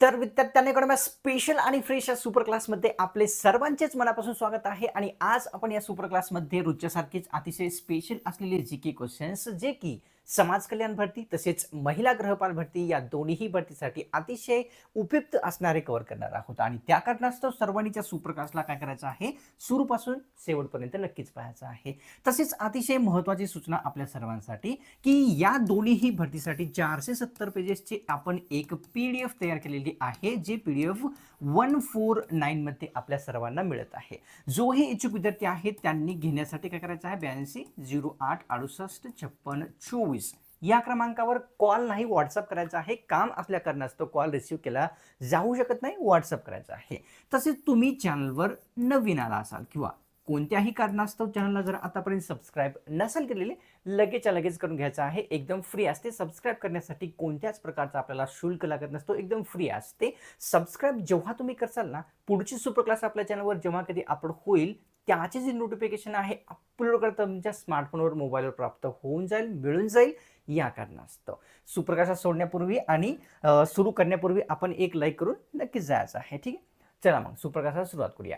तर विद्यार्थ्यांकडे स्पेशल आणि फ्रेश या सुपर क्लासमध्ये आपले सर्वांचेच मनापासून स्वागत आहे. आणि आज आपण या सुपर क्लासमध्ये रोजच्यासारखेच अतिशय स्पेशल असलेले जी के क्वेश्चन्स जे की समाज कल्याण भरती तसेच महिला गृहपाल भरती या दोन्हीही भरतीसाठी अतिशय उपयुक्त असणारे कव्हर करणार आहोत. आणि त्या कारणास्तव सर्वांनीच्या सुप्रकाशला काय करायचं आहे? सुरूपासून शेवटपर्यंत नक्कीच पाहायचं आहे. तसेच अतिशय महत्त्वाची सूचना आपल्या सर्वांसाठी की या दोन्हीही भरतीसाठी चारशे सत्तर पेजेसची आपण एक पी डी एफ तयार केलेली आहे जे P D F one four नाईनमध्ये आपल्या सर्वांना मिळत आहे. जोही इच्छुक विद्यार्थी आहेत त्यांनी घेण्यासाठी काय करायचं आहे? ब्याऐंशी झिरो आठ अडुसष्ट छप्पन चोवीस. या क्रमांकावर कॉल नाही व्हॉट्सअप करायचा आहे. काम असल्या कारणास्तव कॉल रिसिव्ह केला जाऊ शकत नाही व्हॉट्सअप करायचा आहे. तसेच तुम्ही चॅनलवर नवीन आला असाल किंवा कोणत्याही कारणास्तव चॅनलला जर आतापर्यंत सबस्क्राईब नसेल केलेले लगेचच्या लगेच करून घ्यायचं आहे. एकदम फ्री असते. सबस्क्राईब करण्यासाठी कोणत्याच प्रकारचा आपल्याला शुल्क लागत नसतो. एकदम फ्री असते. सबस्क्राईब जेव्हा तुम्ही करसाल ना पुढची सुपर क्लास आपल्या चॅनलवर जेव्हा कधी अपलोड होईल त्याचे जे नोटिफिकेशन आहे अपलोड करता तुमच्या स्मार्टफोनवर मोबाईलवर प्राप्त होऊन जाईल मिळून जाईल या कारणास्तव. सुप्रकाशा सोडण्यापूर्वी आणि सुरू करण्यापूर्वी आपण एक लाईक करून नक्कीच जायचं आहे ठीक आहे? चला मग सुप्रकाशाला सुरुवात करूया.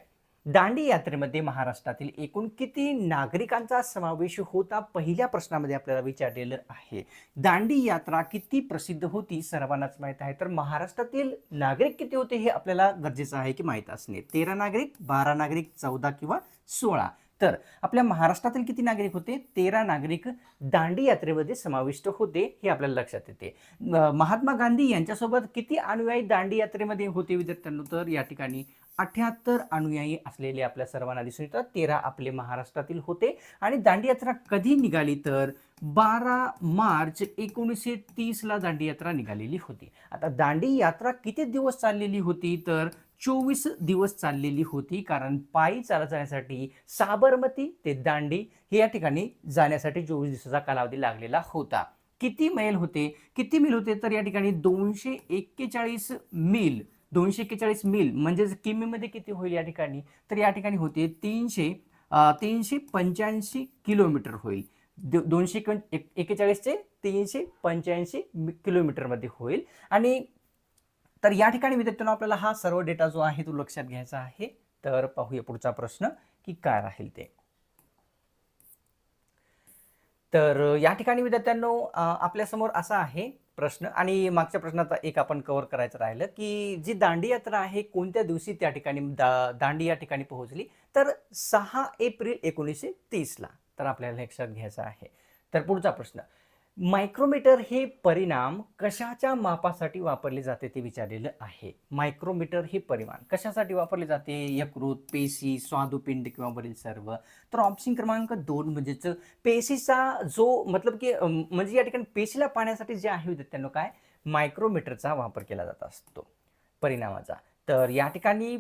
दांडी यात्रेमध्ये महाराष्ट्रातील एकूण किती नागरिकांचा समावेश होता? पहिल्या प्रश्नामध्ये आपल्याला विचारलेलं आहे. दांडी यात्रा किती प्रसिद्ध होती? सर्वांनाच माहीत आहे. तर महाराष्ट्रातील नागरिक किती होते हे आपल्याला गरजेचं आहे की माहीत असणे. तेरा नागरिक बारा नागरिक चौदा किंवा सोळा. तर आपल्या महाराष्ट्रातील किती नागरिक होते? तेरा नागरिक दांडी यात्रेमध्ये समाविष्ट होते हे आपल्याला लक्षात येते. महात्मा गांधी यांच्यासोबत किती अनुयायी दांडी यात्रेमध्ये होते विद्यार्थ्यांनो? तर या ठिकाणी अठ्याहत्तर अनुयायी असलेले आपल्या सर्वांना दिसून येतात तेरा आपले महाराष्ट्रातील होते. आणि दांडी यात्रा कधी निघाली तर? बारा मार्च एकोणीसशे तीसला दांडी यात्रा निघालेली होती. आता दांडी यात्रा किती दिवस चाललेली होती तर? चोवीस दिवस चाललेली होती. कारण पायी चालत जाण्यासाठी साबरमती ते दांडी हे या ठिकाणी जाण्यासाठी चोवीस दिवसाचा कालावधी लागलेला होता. किती मैल होते? किती मिल होते? तर या ठिकाणी दोनशे एक्केचाळीस मिल दोनशे एक्केचाळीस मिल म्हणजेच किमीमध्ये किती होईल या ठिकाणी? तर या ठिकाणी होते तीनशे तीनशे पंच्याऐंशी किलोमीटर होईल. दोनशे एक्केचाळीसचे तीनशे पंच्याऐंशी किलोमीटरमध्ये होईल. आणि तर या ठिकाणी विद्यार्थ्यांना आपल्याला हा सर्व डेटा जो आहे तो लक्षात घ्यायचा आहे. तर पाहूया पुढचा प्रश्न की काय राहील ते. तर या ठिकाणी विद्यार्थ्यांनो आपल्यासमोर असा आहे प्रश्न आणि मागच्या प्रश्नाचा एक आपण कव्हर करायचं राहिलं की जी दांडी यात्रा आहे कोणत्या दिवशी त्या ठिकाणी दा दांडी या ठिकाणी पोहोचली? तर सहा एप्रिल एकोणीसशे तीसला. तर आपल्याला लक्षात घ्यायचं आहे. तर पुढचा प्रश्न. मायक्रोमीटर हे परिणाम कशाच्या मापासाठी वापरले जाते ते विचारलेलं आहे. मायक्रोमीटर हे परिमाण कशासाठी वापरले जाते? यकृत पेशी स्वादुपिंड किंवा वरील सर्व. तर ऑप्शन क्रमांक दोन म्हणजेच पेशीचा जो मतलब की म्हणजे या ठिकाणी पेशीला पाण्यासाठी जे आहे त्यांना काय? मायक्रोमीटरचा वापर केला जात असतो. परिणामाचा. तर या ठिकाणी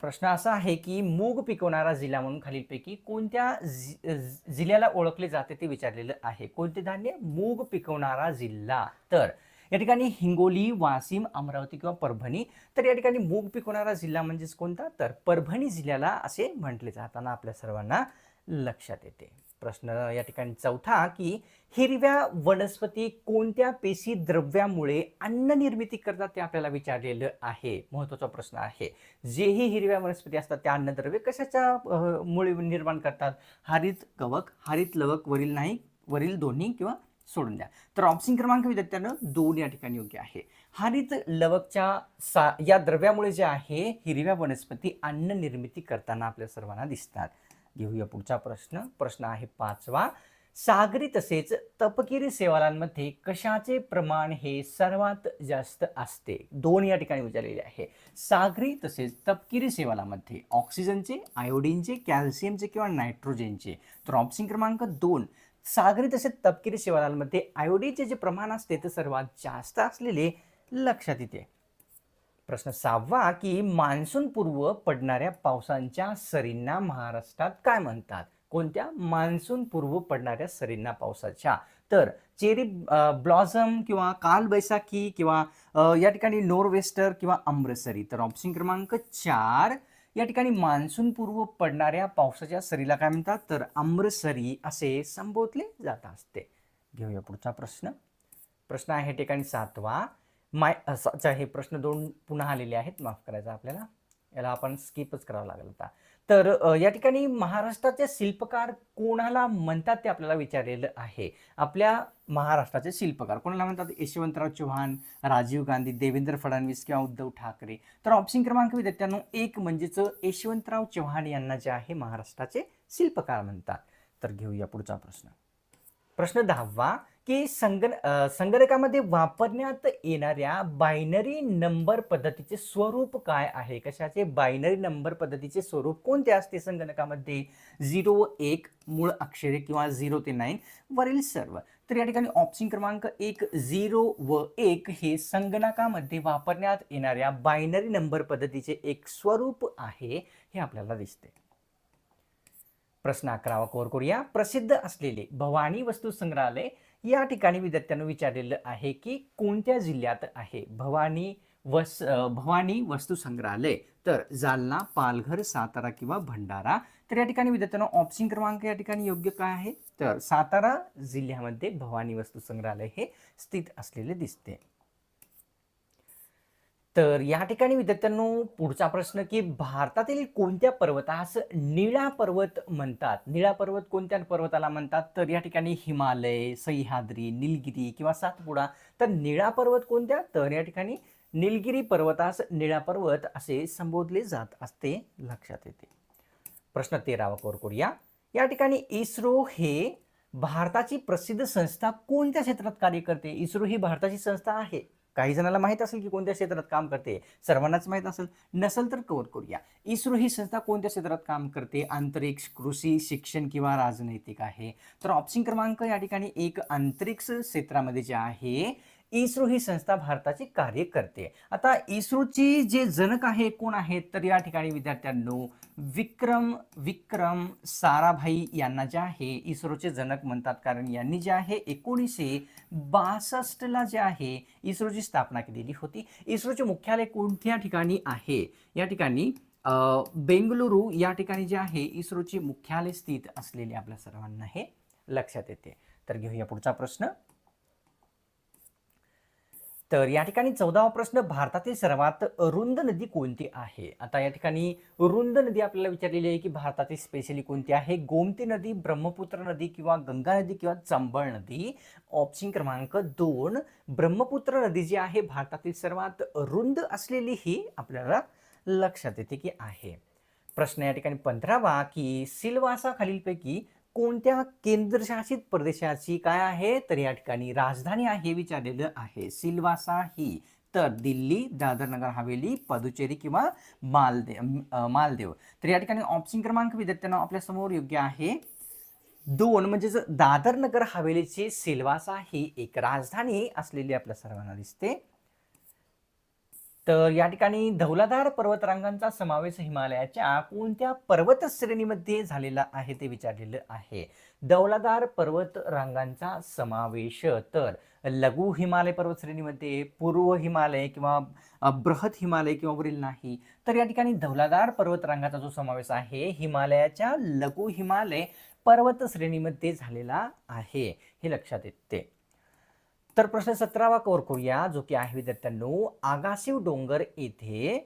प्रश्न असा आहे की मूग पिकवणारा जिल्हा म्हणून खालीलपैकी कोणत्या जिल्ह्याला ओळखले जाते ते विचारलेलं आहे. कोणते धान्य मूग पिकवणारा जिल्हा? तर या ठिकाणी हिंगोली वाशिम अमरावती किंवा परभणी. तर या ठिकाणी मूग पिकवणारा जिल्हा म्हणजेच कोणता? तर परभणी जिल्ह्याला असे म्हटले जाताना आपल्या सर्वांना लक्षात येते. प्रश्न या ठिकाणी. चौथा की हिरव्या वनस्पती कोणत्या पेशी द्रव्यामुळे अन्न निर्मिती करतात ते आपल्याला विचारलेलं आहे. महत्त्वाचा प्रश्न आहे. जेही हिरव्या वनस्पती असतात त्या अन्नद्रव्य कशाच्या मुळे निर्माण करतात? हरित कवक हरित लवक वरील नाही वरील दोन्ही किंवा सोडून द्या. तर ऑप्शन क्रमांक विद्यार्थ्यानं दोन या ठिकाणी योग्य आहे. हरित लवकच्या सा या द्रव्यामुळे जे आहे हिरव्या वनस्पती अन्न निर्मिती करताना आपल्या सर्वांना दिसतात. घेऊया पुढचा प्रश्न. प्रश्न आहे पाचवा. सागरी तसेच तपकिरी सेवालांमध्ये कशाचे प्रमाण हे सर्वात जास्त असते? दोन या ठिकाणी विचारलेले आहे. सागरी तसेच तपकिरी सेवालामध्ये ऑक्सिजनचे आयोडीनचे कॅल्शियमचे किंवा नायट्रोजनचे. तर ऑप्शन क्रमांक दोन. सागरी तसेच तपकिरी सेवालांमध्ये आयोडीनचे जे प्रमाण असते ते सर्वात जास्त असलेले लक्षात येते. प्रश्न सहावा की मान्सून पूर्व पडणाऱ्या पावसांच्या सरींना महाराष्ट्रात काय म्हणतात? कोणत्या मान्सून पूर्व पडणाऱ्या सरींना पावसाच्या? तर चेरी ब्लॉझम किंवा कालबैसाखी किंवा या ठिकाणी नोरवेस्टर किंवा अमृतसरी तर ऑप्शन क्रमांक चार या ठिकाणी मान्सून पूर्व पडणाऱ्या पावसाच्या सरीला काय म्हणतात? तर अमृतसरी असे संबोधले जात असते. घेऊया पुढचा प्रश्न. प्रश्न आहे ठिकाणी सातवा. माय अच्छा हे प्रश्न दोन पुन्हा आलेले आहेत. माफ करायचं आपल्याला. याला आपण स्किपच करावं लागेल होता तर या ठिकाणी महाराष्ट्राचे शिल्पकार कोणाला म्हणतात ते आपल्याला विचारलेलं आहे? आपल्या महाराष्ट्राचे शिल्पकार कोणाला म्हणतात? यशवंतराव चव्हाण राजीव गांधी देवेंद्र फडणवीस किंवा उद्धव ठाकरे. तर ऑप्शन क्रमांक विद्यार्थ्यांनो एक म्हणजेच यशवंतराव चव्हाण यांना जे आहे महाराष्ट्राचे शिल्पकार म्हणतात. तर घेऊया पुढचा प्रश्न. प्रश्न दहावा की संगण संगणकामध्ये वापरण्यात येणाऱ्या बायनरी नंबर पद्धतीचे स्वरूप काय आहे? कशाचे बायनरी नंबर पद्धतीचे स्वरूप कोणते असते संगणकामध्ये? झिरो एक मूळ अक्षरे किंवा झिरो ते नाईन वरील सर्व. तर या ठिकाणी ऑप्शन क्रमांक एक झिरो व एक हे संगणकामध्ये वापरण्यात येणाऱ्या बायनरी नंबर पद्धतीचे एक स्वरूप आहे हे आपल्याला दिसते. प्रश्न अकरावा कोर करूया. प्रसिद्ध असलेले भवानी वस्तू संग्रहालय या ठिकाणी विद्यार्थ्यांना विचारलेलं आहे की कोणत्या जिल्ह्यात आहे? भवानी वस भवानी वस्तू संग्रहालय तर जालना पालघर सातारा किंवा भंडारा. तर या ठिकाणी विद्यार्थ्यांना ऑप्शन क्रमांक या ठिकाणी योग्य काय आहे? तर सातारा जिल्ह्यामध्ये भवानी वस्तू संग्रहालय हे स्थित असलेले दिसते. तर या ठिकाणी विद्यार्थ्यांनो पुढचा प्रश्न की भारतातील कोणत्या पर्वतास निळा पर्वत म्हणतात? निळा पर्वत कोणत्या पर्वताला म्हणतात? तर या ठिकाणी हिमालय सह्याद्री निलगिरी किंवा सातपुडा तर निळा पर्वत कोणत्या? तर या ठिकाणी निलगिरी पर्वतास निळा पर्वत असे संबोधले जात असते लक्षात येते. प्रश्न तेरावा कोर करूया. या ठिकाणी इस्रो हे भारताची प्रसिद्ध संस्था कोणत्या क्षेत्रात कार्य करते? इस्रो ही भारताची संस्था आहे. काही जणांना माहीत असेल की कोणत्या क्षेत्रात काम करते सर्वांनाच माहीत असेल. नसेल तर कवर करूया? इस्रो ही संस्था कोणत्या क्षेत्रात काम करते? अंतरिक्ष कृषी शिक्षण किंवा राजनैतिक आहे? तर ऑप्शन क्रमांक या ठिकाणी एक अंतरिक्ष क्षेत्रामध्ये जे आहे इस्रो ही संस्था भारताची कार्य करते आता इस्रोची जे जनक आहे कोण आहेत? तर या ठिकाणी विद्यार्थ्यांनो विक्रम विक्रम साराभाई यांना जे आहे इस्रोचे जनक म्हणतात. कारण यांनी जे आहे एकोणीसशे बासष्टला जे आहे इस्रोची स्थापना केलेली होती. इस्रोचे मुख्यालय कोणत्या ठिकाणी आहे? या ठिकाणी बेंगलुरू या ठिकाणी जे आहे इस्रोचे मुख्यालय स्थित असलेले आपल्या सर्वांना हे लक्षात येते. तर घेऊया पुढचा प्रश्न. तर या ठिकाणी चौदावा प्रश्न भारतातील सर्वात रुंद नदी कोणती आहे? आता या ठिकाणी रुंद नदी आपल्याला विचारलेली आहे की भारतातील स्पेशली कोणती आहे? गोमती नदी ब्रह्मपुत्र नदी किंवा गंगा नदी किंवा चंबळ नदी? ऑप्शन क्रमांक दोन ब्रह्मपुत्र नदी जी आहे भारतातील सर्वात रुंद असलेली ही आपल्याला लक्षात येते की आहे. प्रश्न या ठिकाणी पंधरावा की सिलवासा खालीलपैकी कोणत्या केंद्रशासित प्रदेशाची काय आहे? तर या ठिकाणी राजधानी आहे विचारलेलं आहे सिल्वासा ही तर दिल्ली दादर नगर हवेली पदुचेरी किंवा मालदेव मालदेव. तर या ठिकाणी ऑप्शन क्रमांक विद्यार्थ्यांना आपल्यासमोर योग्य आहे. दोन म्हणजेच दादर नगर हवेलीची सिल्वासा ही एक राजधानी असलेली आपल्या सर्वांना दिसते. तर या ठिकाणी धौलाधार पर्वतरांगांचा समावेश हिमालयाच्या कोणत्या पर्वत श्रेणीमध्ये झालेला आहे ते विचारलेलं आहे. धौलाधार पर्वत रांगांचा समावेश तर लघु हिमालय पर्वत श्रेणीमध्ये पूर्व हिमालय किंवा बृहत हिमालय किंवा वरील नाही तर या ठिकाणी धौलाधार पर्वतरांगाचा जो समावेश आहे हिमालयाच्या लघु हिमालय पर्वत श्रेणीमध्ये झालेला आहे. हे लक्षात येते. तर प्रश्न सतरावा कवर करूया जो की आहे विद्यार्थ्यांनो आगासिव डोंगर येथे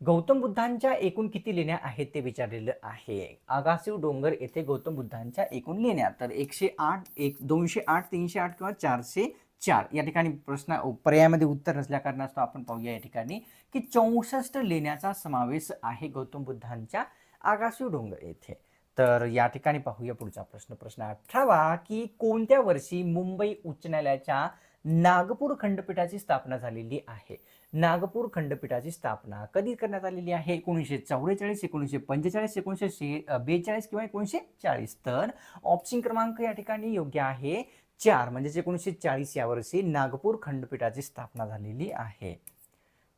गौतम बुद्धांच्या एकूण किती लेण्या आहेत ते विचारलेलं आहे. आगासिव डोंगर येथे गौतम बुद्धांच्या एकूण लेण्या तर एकशे आठ एक दोनशे आठ तीनशे आठ किंवा चारशे चार. या ठिकाणी प्रश्न पर्यायामध्ये उत्तर नसल्या कारणास्तव आपण पाहूया या ठिकाणी की चौसष्ट लेण्याचा समावेश आहे गौतम बुद्धांच्या आगासिव डोंगर येथे. तर या ठिकाणी पाहूया पुढचा प्रश्न. प्रश्न अठरावा की कोणत्या वर्षी मुंबई उच्च न्यायालयाच्या नागपूर खंडपीठाची स्थापना झालेली आहे? नागपूर खंडपीठाची स्थापना कधी करण्यात आलेली आहे? एकोणीसशे चौवेचाळीस एकोणीसशे पंचेचाळीस एकोणीसशे शे बेचाळीस किंवा एकोणीसशे चाळीस? तर ऑप्शन क्रमांक या ठिकाणी योग्य आहे चार. म्हणजेच एकोणीसशे चाळीस या वर्षी नागपूर खंडपीठाची स्थापना झालेली आहे.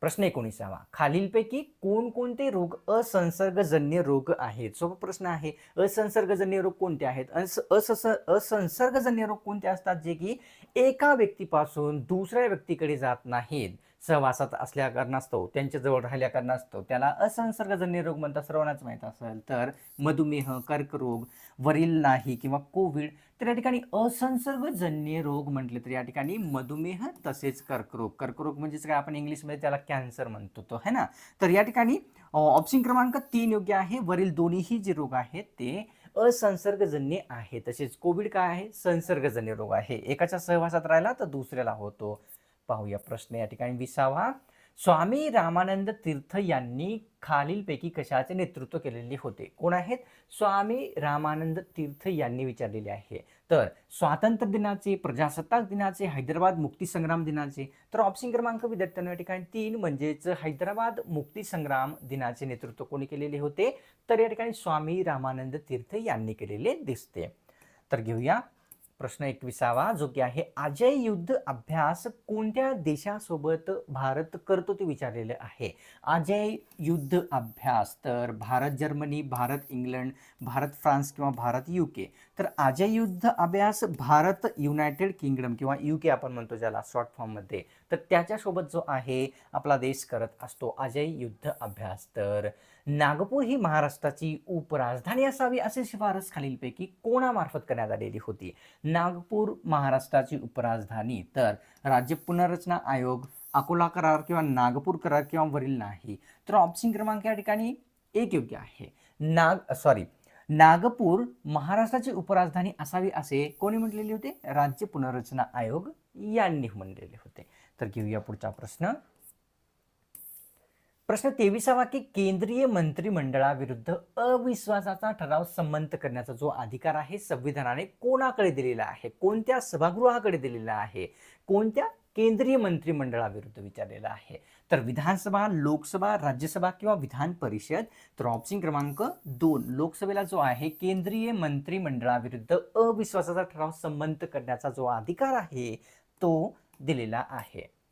प्रश्न एकोणीसावा. खालीलपैकी कोणकोणते रोग असंसर्गजन्य रोग आहेत? सोपा प्रश्न आहे असंसर्गजन्य रोग कोणते आहेत? अस असस असंसर्गजन्य रोग कोणते असतात? जे की एका व्यक्तीपासून दुसऱ्या व्यक्तीकडे जात नाहीत. सहवासात असल्या कारणास्तव त्यांच्याजवळ राहिल्या कारणास्तव त्याला असंसर्गजन्य रोग म्हणतात. सर्वांनाच माहीत असेल तर मधुमेह कर्करोग वरील नाही किंवा कोविड तर या ठिकाणी असंसर्गजन्य रोग म्हटले तर या ठिकाणी मधुमेह तसेच कर्करोग. कर्करोग म्हणजेच काय? आपण इंग्लिशमध्ये त्याला कॅन्सर म्हणतो तो है ना? तर या ठिकाणी ऑप्शन क्रमांक तीन योग्य आहे. वरील दोन्हीही जे रोग आहेत ते असंसर्गजन्य आहे तसेच कोविड काय आहे? संसर्गजन्य रोग आहे. एकाच्या सहवासात राहिला तर दुसऱ्याला होतो. पाहूया प्रश्न या ठिकाणी विसावा. स्वामी रामानंद तीर्थ यांनी खालीलपैकी कशाचे नेतृत्व केलेले होते? कोण आहेत? स्वामी रामानंद तीर्थ यांनी विचारलेले आहे. तर स्वातंत्र्य दिनाचे प्रजासत्ताक दिनाचे हैदराबाद मुक्तीसंग्राम दिनाचे. तर ऑप्शन क्रमांक विद्यार्थ्यांना या ठिकाणी तीन म्हणजेच हैदराबाद मुक्तीसंग्राम दिनाचे नेतृत्व कोणी केलेले होते? तर या ठिकाणी स्वामी रामानंद तीर्थ यांनी केलेले दिसते. तर घेऊया. प्रश्न एकविसावा जो की आहे अजय युद्ध अभ्यास कोणत्या देशासोबत भारत करतो ते विचारलेलं आहे. अजय युद्ध अभ्यास तर Bharat Germany Bharat England Bharat France किंवा भारत युके तर अजय युद्ध अभ्यास भारत युनायटेड किंगडम किंवा यू के आपण म्हणतो ज्याला शॉर्ट फॉर्ममध्ये तर त्याच्यासोबत जो आहे आपला देश करत असतो अजय युद्ध अभ्यास. तर नागपूर ही महाराष्ट्राची उपराजधानी असावी असे शिफारस खालीलपैकी कोणामार्फत करण्यात आलेली होती? नागपूर महाराष्ट्राची उपराजधानी. तर राज्य पुनर्रचना आयोग अकोला करार किंवा नागपूर करार किंवा वरील नाही. तर ऑप्शन क्रमांक या ठिकाणी एक योग्य आहे. नाग सॉरी नागपूर महाराष्ट्राची उपराजधानी असावी असे कोणी म्हटलेले होते? राज्य पुनर्रचना आयोग यांनी म्हणलेले होते. तर घेऊया पुढचा प्रश्न. प्रश्न तेविसावा की केंद्रीय मंत्रिमंडळाविरुद्ध अविश्वासाचा ठराव संमत करण्याचा जो अधिकार आहे संविधानाने कोणाकडे दिलेला आहे? कोणत्या सभागृहाकडे दिलेला आहे? कोणत्या केंद्रीय मंत्रिमंडळाविरुद्ध विचारलेला आहे. तर विधानसभा लोकसभा राज्यसभा किंवा विधान परिषद तर ऑप्शन क्रमांक दोन लोकसभेला जो आहे केंद्रीय मंत्रिमंडळाविरुद्ध अविश्वासाचा ठराव संमत करण्याचा जो अधिकार आहे तो दिलेला आहे.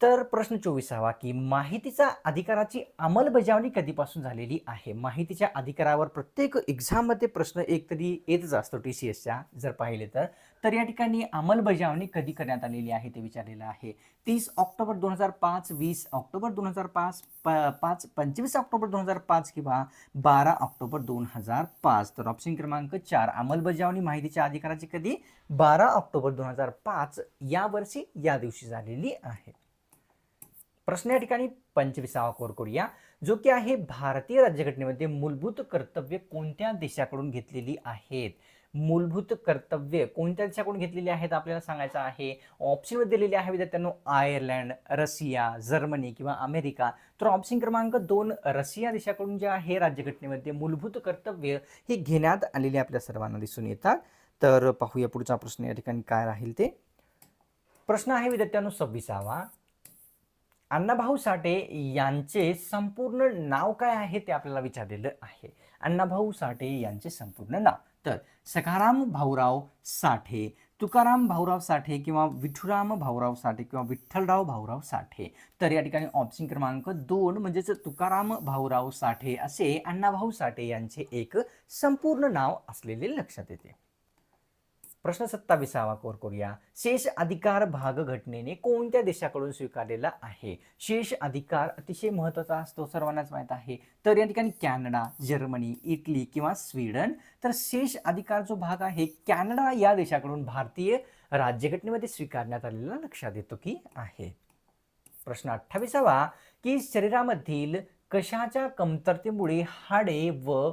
तर प्रश्न चोवीसावा की माहितीचा अधिकाराची अंमलबजावणी कधीपासून झालेली आहे? माहितीच्या अधिकारावर प्रत्येक एक्झाममध्ये प्रश्न एक तरी येतच असतो टी सी एसच्या जर पाहिले तर. तर या ठिकाणी अंमलबजावणी कधी करण्यात आलेली आहे ते विचारलेलं आहे. तीस ऑक्टोबर दोन हजार पाच वीस ऑक्टोबर दोन हजार पाच प पाच पंचवीस ऑक्टोबर दोन हजार पाच किंवा बारा ऑक्टोबर दोन हजार पाच. तर ऑप्शन क्रमांक चार अंमलबजावणी माहितीच्या अधिकाराची कधी? बारा ऑक्टोबर दोन हजार पाच या वर्षी या दिवशी झालेली आहे. प्रश्न या ठिकाणी पंचवीसावा कोर करूया जो की आहे भारतीय राज्यघटनेमध्ये मूलभूत कर्तव्य कोणत्या देशाकडून घेतलेली आहेत? मूलभूत कर्तव्य कोणत्या देशाकडून घेतलेली आहेत आपल्याला सांगायचं आहे? ऑप्शनमध्ये दिलेली आहे विद्यार्थ्यांनो आयर्लंड रशिया जर्मनी किंवा अमेरिका. तर ऑप्शन क्रमांक दोन रशिया देशाकडून जे आहे राज्यघटनेमध्ये मूलभूत कर्तव्य हे घेण्यात आलेले आपल्या सर्वांना दिसून येतात. तर पाहूया पुढचा प्रश्न या ठिकाणी काय राहील ते. प्रश्न आहे विद्यार्थ्यांनो सव्वीसावा. अण्णाभाऊ साठे यांचे संपूर्ण नाव काय आहे ते आपल्याला विचारलेलं आहे. अण्णाभाऊ साठे यांचे संपूर्ण नाव. तर सखाराम भाऊराव साठे तुकाराम भाऊराव साठे किंवा विठुराम भाऊराव साठे किंवा विठ्ठलराव भाऊराव साठे. तर या ठिकाणी ऑप्शन क्रमांक दोन म्हणजेच तुकाराम भाऊराव साठे असे अण्णाभाऊ साठे यांचे एक संपूर्ण नाव असलेले लक्षात येते. प्रश्न सत्ताविसावा कोर करूया. शेष अधिकार भाग घटनेने कोणत्या देशाकडून स्वीकारलेला आहे? शेष अधिकार अतिशय महत्त्वाचा असतो सर्वांनाच माहीत आहे. तर या ठिकाणी कॅनडा जर्मनी इटली किंवा स्वीडन. तर शेष अधिकार जो भाग आहे कॅनडा या देशाकडून भारतीय राज्यघटनेमध्ये स्वीकारण्यात आलेला लक्षात येतो की आहे. प्रश्न अठ्ठावीसावा की शरीरामधील कशाच्या कमतरतेमुळे हाडे व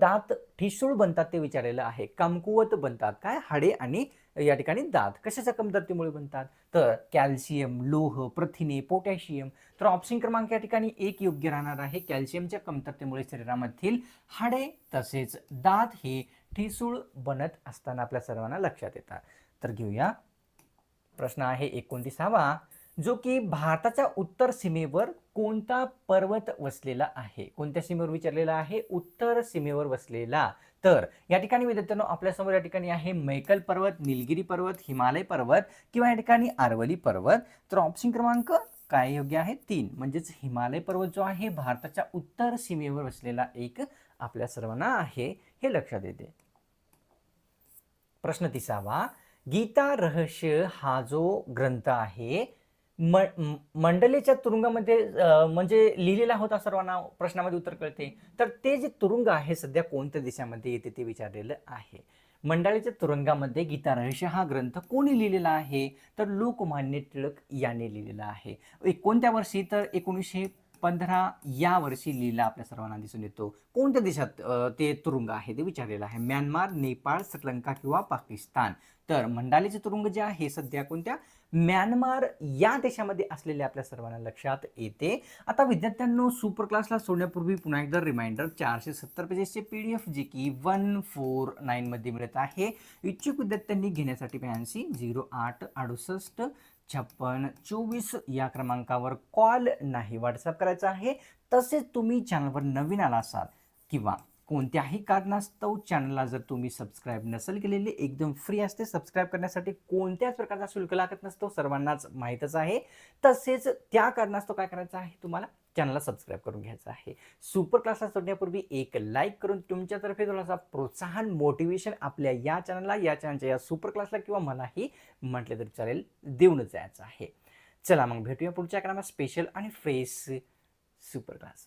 दात ठिसूळ बनतात ते विचारलेलं आहे. कमकुवत बनतात. काय? हाडे आणि या ठिकाणी दात. कशाच्या कमतरतेमुळे बनतात? तर कॅल्शियम लोह प्रथिने पोटॅशियम. तर ऑप्शन क्रमांक या ठिकाणी एक योग्य राहणार आहे. कॅल्शियमच्या कमतरतेमुळे शरीरामधील हाडे तसेच दात हे ठिसूळ बनत असताना आपल्या सर्वांना लक्षात येतात तर घेऊया. प्रश्न आहे एकोणतीसावा. जो की भारताच्या उत्तर सीमेवर कोणता पर्वत वसलेला आहे? कोणत्या सीमेवर विचारलेला आहे? उत्तर सीमेवर वसलेला. तर या ठिकाणी विद्यार्थ्यांनो आपल्यासमोर या ठिकाणी आहे मैकल पर्वत निलगिरी पर्वत हिमालय पर्वत किंवा या ठिकाणी आरवली पर्वत. तर ऑप्शन क्रमांक काय योग्य आहे? तीन. म्हणजेच हिमालय पर्वत जो आहे भारताच्या उत्तर सीमेवर वसलेला एक आपल्या सर्वांना आहे. हे लक्षात येते. प्रश्न तिसावा. गीता रहस्य हा जो ग्रंथ आहे म मंडलेच्या तुरुंगामध्ये म्हणजे लिहिलेला होता सर्वांना प्रश्नामध्ये उत्तर कळते. तर ते जे तुरुंग आहे सध्या कोणत्या देशामध्ये येते ते विचारलेलं आहे. मंडळीच्या तुरुंगामध्ये गीता रहस्य हा ग्रंथ कोणी लिहिलेला आहे? तर लोकमान्य टिळक याने लिहिलेला आहे. कोणत्या वर्षी? तर एकोणीसशे पंधरा या वर्षी लिहिला आपल्या सर्वांना दिसून येतो. कोणत्या देशात ते तुरुंग आहे ते विचारलेलं आहे? म्यानमार नेपाळ श्रीलंका किंवा पाकिस्तान? तर मंडालेचे तुरुंग जे आहे सध्या कोणत्या? म्यानमार या देशामध्ये असलेले आपल्या सर्वांना लक्षात येते. आता विद्यार्थ्यांनो सुपर क्लासला सोडण्यापूर्वी पुन्हा एकदा रिमाइंडर चारशे सत्तर पेजेसचे पी डी एफ जे की वन फोर नाईनमध्ये मिळत आहे. इच्छुक विद्यार्थ्यांनी घेण्यासाठी ब्याऐंशी झिरो आठ अडुसष्ट छप्पन चोवीस या क्रमांकावर कॉल नाही. व्हॉट्सअप करायचा आहे. तसेच तुम्ही चॅनलवर नवीन आला असाल किंवा कोणत्याही कारणास्तव चॅनलला जर तुम्ही सबस्क्राईब नसेल केलेले एकदम फ्री असते सबस्क्राईब करण्यासाठी कोणत्याच प्रकारचा शुल्क लागत नसतो. सर्वांनाच माहीतच आहे. तसेच त्या कारणास्तव काय करायचं आहे तुम्हाला? चॅनलला सबस्क्राईब करून घ्यायचं आहे. सुपर क्लासला सोडण्यापूर्वी एक लाईक करून तुमच्यातर्फे थोडासा प्रोत्साहन मोटिवेशन आपल्या या चॅनलला या चॅनलच्या या सुपर क्लासला किंवा मलाही म्हटले तरी चालेल देऊनच जायचं आहे. चला मग भेटूया पुढच्या क्रमांक स्पेशल आणि फ्रेश सुपर क्लास.